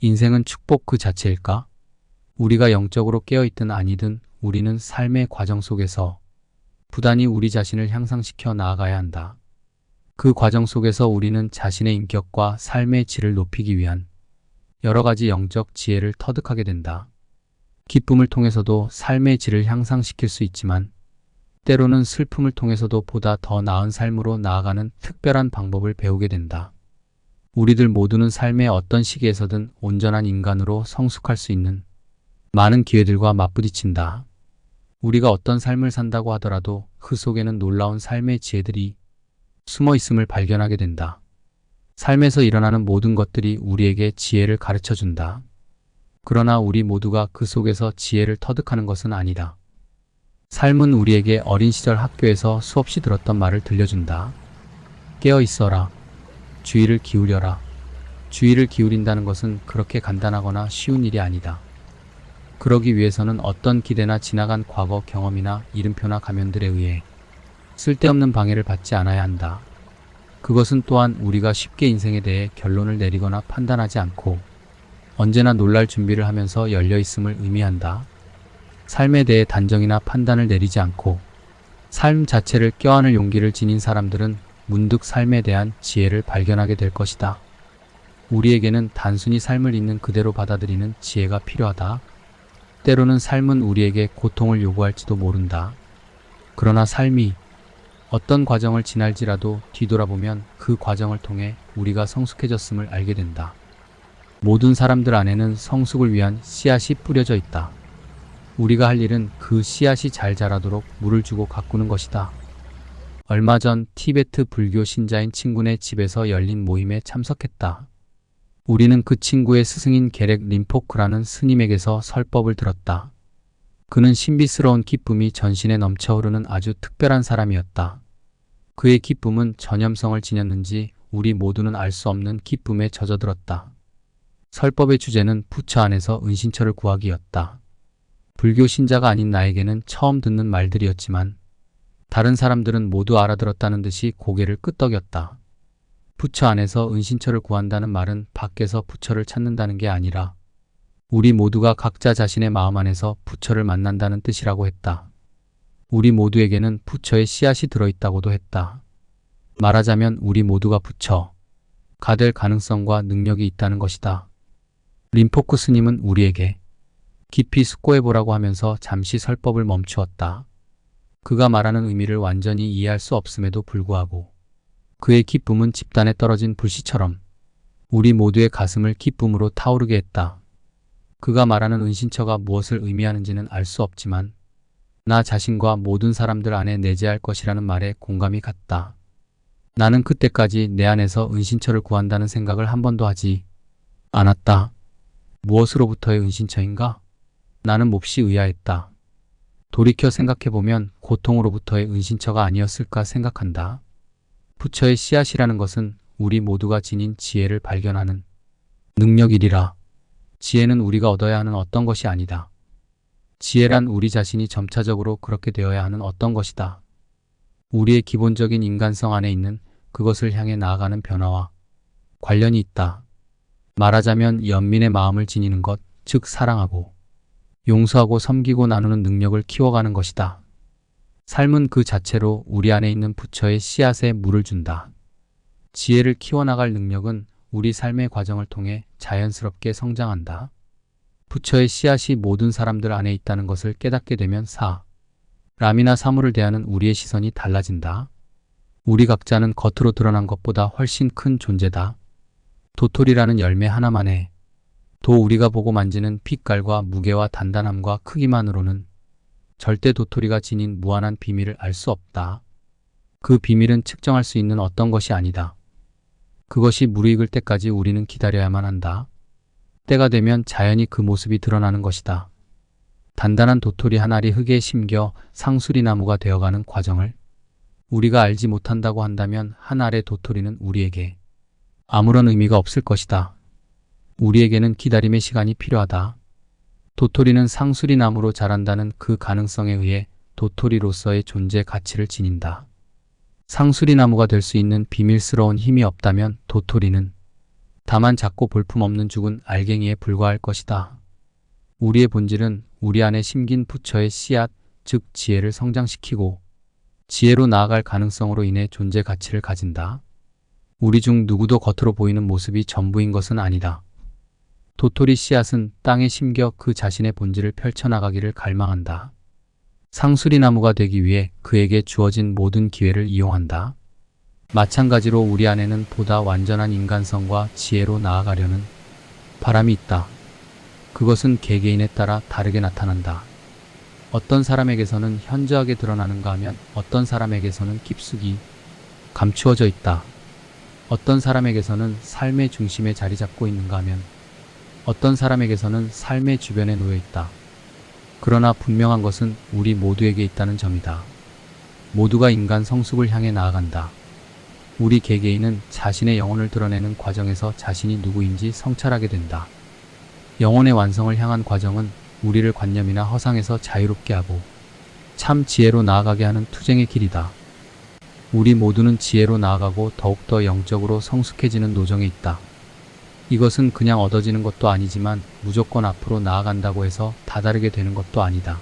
인생은 축복 그 자체일까? 우리가 영적으로 깨어있든 아니든 우리는 삶의 과정 속에서 부단히 우리 자신을 향상시켜 나아가야 한다. 그 과정 속에서 우리는 자신의 인격과 삶의 질을 높이기 위한 여러 가지 영적 지혜를 터득하게 된다. 기쁨을 통해서도 삶의 질을 향상시킬 수 있지만 때로는 슬픔을 통해서도 보다 더 나은 삶으로 나아가는 특별한 방법을 배우게 된다. 우리들 모두는 삶의 어떤 시기에서든 온전한 인간으로 성숙할 수 있는 많은 기회들과 맞부딪힌다. 우리가 어떤 삶을 산다고 하더라도 그 속에는 놀라운 삶의 지혜들이 숨어 있음을 발견하게 된다. 삶에서 일어나는 모든 것들이 우리에게 지혜를 가르쳐 준다. 그러나 우리 모두가 그 속에서 지혜를 터득하는 것은 아니다. 삶은 우리에게 어린 시절 학교에서 수없이 들었던 말을 들려준다. 깨어 있어라. 주의를 기울여라. 주의를 기울인다는 것은 그렇게 간단하거나 쉬운 일이 아니다. 그러기 위해서는 어떤 기대나 지나간 과거 경험이나 이름표나 가면들에 의해 쓸데없는 방해를 받지 않아야 한다. 그것은 또한 우리가 쉽게 인생에 대해 결론을 내리거나 판단하지 않고 언제나 놀랄 준비를 하면서 열려 있음을 의미한다. 삶에 대해 단정이나 판단을 내리지 않고 삶 자체를 껴안을 용기를 지닌 사람들은 문득 삶에 대한 지혜를 발견하게 될 것이다. 우리에게는 단순히 삶을 있는 그대로 받아들이는 지혜가 필요하다. 때로는 삶은 우리에게 고통을 요구할지도 모른다. 그러나 삶이 어떤 과정을 지날지라도 뒤돌아보면 그 과정을 통해 우리가 성숙해졌음을 알게 된다. 모든 사람들 안에는 성숙을 위한 씨앗이 뿌려져 있다. 우리가 할 일은 그 씨앗이 잘 자라도록 물을 주고 가꾸는 것이다. 얼마 전 티베트 불교 신자인 친구네 집에서 열린 모임에 참석했다. 우리는 그 친구의 스승인 게렉 림포크라는 스님에게서 설법을 들었다. 그는 신비스러운 기쁨이 전신에 넘쳐 흐르는 아주 특별한 사람이었다. 그의 기쁨은 전염성을 지녔는지 우리 모두는 알 수 없는 기쁨에 젖어들었다. 설법의 주제는 부처 안에서 은신처를 구하기였다. 불교 신자가 아닌 나에게는 처음 듣는 말들이었지만 다른 사람들은 모두 알아들었다는 듯이 고개를 끄덕였다. 부처 안에서 은신처를 구한다는 말은 밖에서 부처를 찾는다는 게 아니라 우리 모두가 각자 자신의 마음 안에서 부처를 만난다는 뜻이라고 했다. 우리 모두에게는 부처의 씨앗이 들어있다고도 했다. 말하자면 우리 모두가 부처, 가될 가능성과 능력이 있다는 것이다. 림포크 스님은 우리에게 깊이 숙고해보라고 하면서 잠시 설법을 멈추었다. 그가 말하는 의미를 완전히 이해할 수 없음에도 불구하고 그의 기쁨은 집단에 떨어진 불씨처럼 우리 모두의 가슴을 기쁨으로 타오르게 했다. 그가 말하는 은신처가 무엇을 의미하는지는 알 수 없지만 나 자신과 모든 사람들 안에 내재할 것이라는 말에 공감이 갔다. 나는 그때까지 내 안에서 은신처를 구한다는 생각을 한 번도 하지 않았다. 무엇으로부터의 은신처인가? 나는 몹시 의아했다. 돌이켜 생각해보면 고통으로부터의 은신처가 아니었을까 생각한다. 부처의 씨앗이라는 것은 우리 모두가 지닌 지혜를 발견하는 능력이리라. 지혜는 우리가 얻어야 하는 어떤 것이 아니다. 지혜란 우리 자신이 점차적으로 그렇게 되어야 하는 어떤 것이다. 우리의 기본적인 인간성 안에 있는 그것을 향해 나아가는 변화와 관련이 있다. 말하자면 연민의 마음을 지니는 것, 즉 사랑하고 용서하고 섬기고 나누는 능력을 키워가는 것이다. 삶은 그 자체로 우리 안에 있는 부처의 씨앗에 물을 준다. 지혜를 키워나갈 능력은 우리 삶의 과정을 통해 자연스럽게 성장한다. 부처의 씨앗이 모든 사람들 안에 있다는 것을 깨닫게 되면 사, 람이나 사물을 대하는 우리의 시선이 달라진다. 우리 각자는 겉으로 드러난 것보다 훨씬 큰 존재다. 도토리라는 열매 하나만에 도 우리가 보고 만지는 빛깔과 무게와 단단함과 크기만으로는 절대 도토리가 지닌 무한한 비밀을 알 수 없다. 그 비밀은 측정할 수 있는 어떤 것이 아니다. 그것이 무르익을 때까지 우리는 기다려야만 한다. 때가 되면 자연히 그 모습이 드러나는 것이다. 단단한 도토리 한 알이 흙에 심겨 상수리 나무가 되어가는 과정을 우리가 알지 못한다고 한다면 한 알의 도토리는 우리에게 아무런 의미가 없을 것이다. 우리에게는 기다림의 시간이 필요하다. 도토리는 상수리 나무로 자란다는 그 가능성에 의해 도토리로서의 존재 가치를 지닌다. 상수리 나무가 될 수 있는 비밀스러운 힘이 없다면 도토리는 다만 작고 볼품없는 죽은 알갱이에 불과할 것이다. 우리의 본질은 우리 안에 심긴 부처의 씨앗, 즉 지혜를 성장시키고 지혜로 나아갈 가능성으로 인해 존재 가치를 가진다. 우리 중 누구도 겉으로 보이는 모습이 전부인 것은 아니다. 도토리 씨앗은 땅에 심겨 그 자신의 본질을 펼쳐나가기를 갈망한다. 상수리 나무가 되기 위해 그에게 주어진 모든 기회를 이용한다. 마찬가지로 우리 안에는 보다 완전한 인간성과 지혜로 나아가려는 바람이 있다. 그것은 개개인에 따라 다르게 나타난다. 어떤 사람에게서는 현저하게 드러나는가 하면 어떤 사람에게서는 깊숙이 감추어져 있다. 어떤 사람에게서는 삶의 중심에 자리 잡고 있는가 하면 어떤 사람에게서는 삶의 주변에 놓여 있다. 그러나 분명한 것은 우리 모두에게 있다는 점이다. 모두가 인간 성숙을 향해 나아간다. 우리 개개인은 자신의 영혼을 드러내는 과정에서 자신이 누구인지 성찰하게 된다. 영혼의 완성을 향한 과정은 우리를 관념이나 허상에서 자유롭게 하고 참 지혜로 나아가게 하는 투쟁의 길이다. 우리 모두는 지혜로 나아가고 더욱더 영적으로 성숙해지는 노정에 있다. 이것은 그냥 얻어지는 것도 아니지만 무조건 앞으로 나아간다고 해서 다다르게 되는 것도 아니다.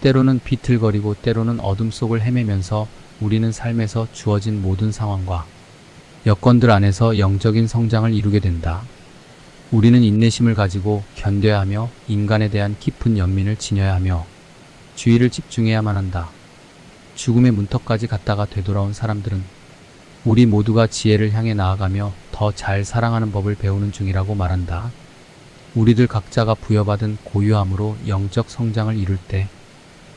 때로는 비틀거리고 때로는 어둠 속을 헤매면서 우리는 삶에서 주어진 모든 상황과 여건들 안에서 영적인 성장을 이루게 된다. 우리는 인내심을 가지고 견뎌야 하며 인간에 대한 깊은 연민을 지녀야 하며 주의를 집중해야만 한다. 죽음의 문턱까지 갔다가 되돌아온 사람들은 우리 모두가 지혜를 향해 나아가며 더 잘 사랑하는 법을 배우는 중이라고 말한다. 우리들 각자가 부여받은 고유함으로 영적 성장을 이룰 때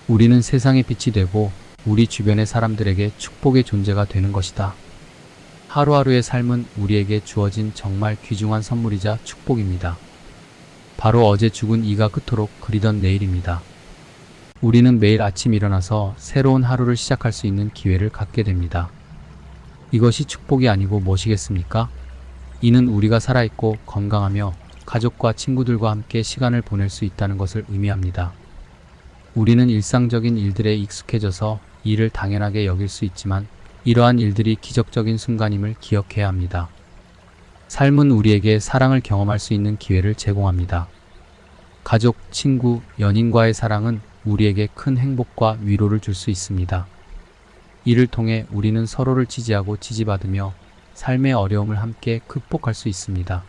우리는 세상의 빛이 되고 우리 주변의 사람들에게 축복의 존재가 되는 것이다. 하루하루의 삶은 우리에게 주어진 정말 귀중한 선물이자 축복입니다. 바로 어제 죽은 이가 그토록 그리던 내일입니다. 우리는 매일 아침 일어나서 새로운 하루를 시작할 수 있는 기회를 갖게 됩니다. 이것이 축복이 아니고 무엇이겠습니까? 이는 우리가 살아있고 건강하며 가족과 친구들과 함께 시간을 보낼 수 있다는 것을 의미합니다. 우리는 일상적인 일들에 익숙해져서 이를 당연하게 여길 수 있지만 이러한 일들이 기적적인 순간임을 기억해야 합니다. 삶은 우리에게 사랑을 경험할 수 있는 기회를 제공합니다. 가족, 친구, 연인과의 사랑은 우리에게 큰 행복과 위로를 줄 수 있습니다. 이를 통해 우리는 서로를 지지하고 지지받으며 삶의 어려움을 함께 극복할 수 있습니다.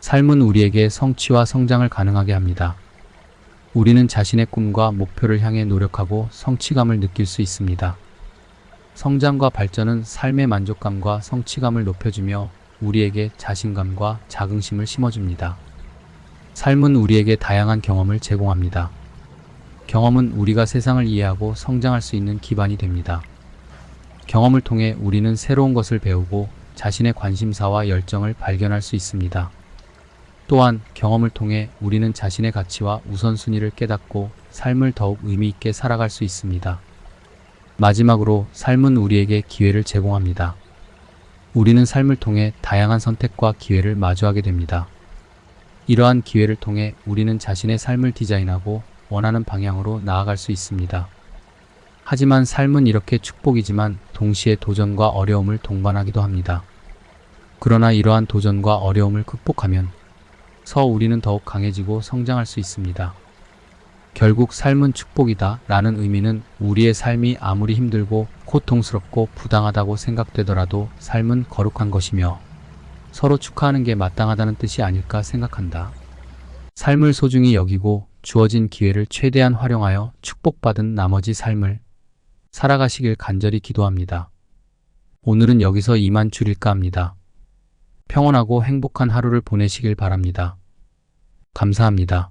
삶은 우리에게 성취와 성장을 가능하게 합니다. 우리는 자신의 꿈과 목표를 향해 노력하고 성취감을 느낄 수 있습니다. 성장과 발전은 삶의 만족감과 성취감을 높여주며 우리에게 자신감과 자긍심을 심어줍니다. 삶은 우리에게 다양한 경험을 제공합니다. 경험은 우리가 세상을 이해하고 성장할 수 있는 기반이 됩니다. 경험을 통해 우리는 새로운 것을 배우고 자신의 관심사와 열정을 발견할 수 있습니다. 또한 경험을 통해 우리는 자신의 가치와 우선순위를 깨닫고 삶을 더욱 의미 있게 살아갈 수 있습니다. 마지막으로 삶은 우리에게 기회를 제공합니다. 우리는 삶을 통해 다양한 선택과 기회를 마주하게 됩니다. 이러한 기회를 통해 우리는 자신의 삶을 디자인하고 원하는 방향으로 나아갈 수 있습니다. 하지만 삶은 이렇게 축복이지만 동시에 도전과 어려움을 동반하기도 합니다. 그러나 이러한 도전과 어려움을 극복하면 서 우리는 더욱 강해지고 성장할 수 있습니다. 결국 삶은 축복이다 라는 의미는 우리의 삶이 아무리 힘들고 고통스럽고 부당하다고 생각되더라도 삶은 거룩한 것이며 서로 축하하는 게 마땅하다는 뜻이 아닐까 생각한다. 삶을 소중히 여기고 주어진 기회를 최대한 활용하여 축복받은 나머지 삶을 살아가시길 간절히 기도합니다. 오늘은 여기서 이만 줄일까 합니다. 평온하고 행복한 하루를 보내시길 바랍니다. 감사합니다.